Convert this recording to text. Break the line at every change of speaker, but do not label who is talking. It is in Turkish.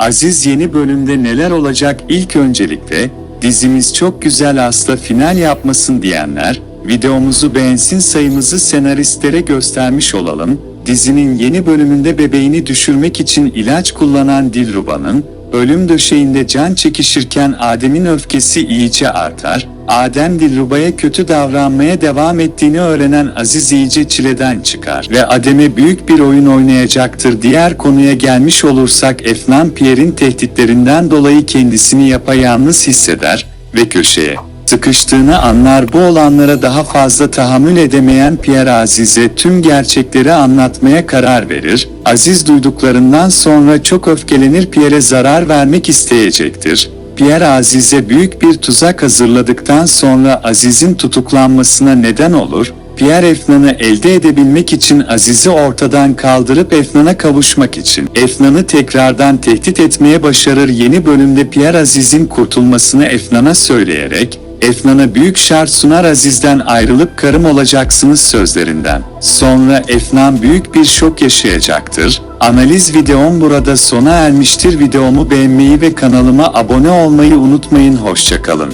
Aziz yeni bölümde neler olacak ilk öncelikle, dizimiz çok güzel asla final yapmasın diyenler, videomuzu beğensin sayımızı senaristlere göstermiş olalım. Dizinin yeni bölümünde bebeğini düşürmek için ilaç kullanan Dilruba'nın, ölüm döşeğinde can çekişirken Adem'in öfkesi iyice artar. Adem Dilruba'ya kötü davranmaya devam ettiğini öğrenen Aziz iyice çileden çıkar ve Adem'e büyük bir oyun oynayacaktır. Diğer konuya gelmiş olursak Efnan Pierre'in tehditlerinden dolayı kendisini yapayalnız hisseder ve köşeye sıkıştığını anlar bu olanlara daha fazla tahammül edemeyen Pierre Aziz'e tüm gerçekleri anlatmaya karar verir. Aziz duyduklarından sonra çok öfkelenir Pierre'e zarar vermek isteyecektir. Pierre Aziz'e büyük bir tuzak hazırladıktan sonra Aziz'in tutuklanmasına neden olur. Pierre Efnan'ı elde edebilmek için Aziz'i ortadan kaldırıp Efnan'a kavuşmak için Efnan'ı tekrardan tehdit etmeye başarır. Yeni bölümde Pierre Aziz'in kurtulmasını Efnan'a söyleyerek Efnan'a büyük şart sunar Aziz'den ayrılıp karım olacaksınız sözlerinden. Sonra Efnan büyük bir şok yaşayacaktır. Analiz videom burada sona ermiştir. Videomu beğenmeyi ve kanalıma abone olmayı unutmayın. Hoşçakalın.